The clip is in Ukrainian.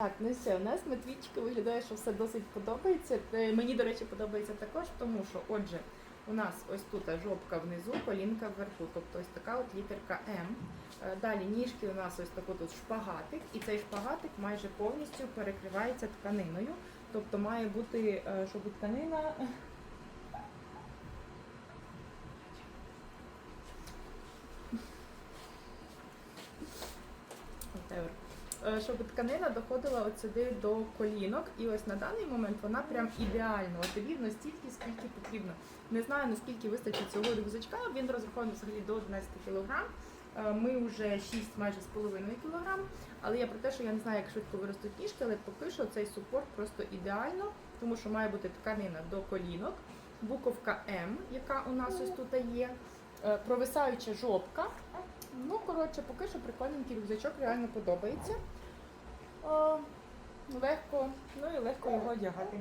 Так, ну все, у нас Матвійчика виглядає, що все досить подобається. Е, Мені, до речі, подобається також, тому що, отже, у нас ось тут жопка внизу, колінка вверху, тобто ось така от літерка М. Е, Далі ніжки у нас ось тако тут шпагатик, і цей шпагатик майже повністю перекривається тканиною. Тобто має бути, е, щоб тканина. Whatever. Е, щоб тканина доходила от сюди до колінок. І ось на даний момент вона прям ідеально. От рівно стільки, скільки потрібно. Не знаю наскільки вистачить цього рюкзачка. Він розрахований взагалі до 11 кг. Ми вже 6 майже з половиною кілограм. Але я про те, що я не знаю, як швидко виростуть ніжки, але поки що цей супорт просто ідеально, тому що має бути тканина до колінок, буковка М, яка у нас ось тут є, е, провисаюча жопка. Коротше, поки що прикольненький рюкзачок реально подобається. О, легко, ну і легко його одягати.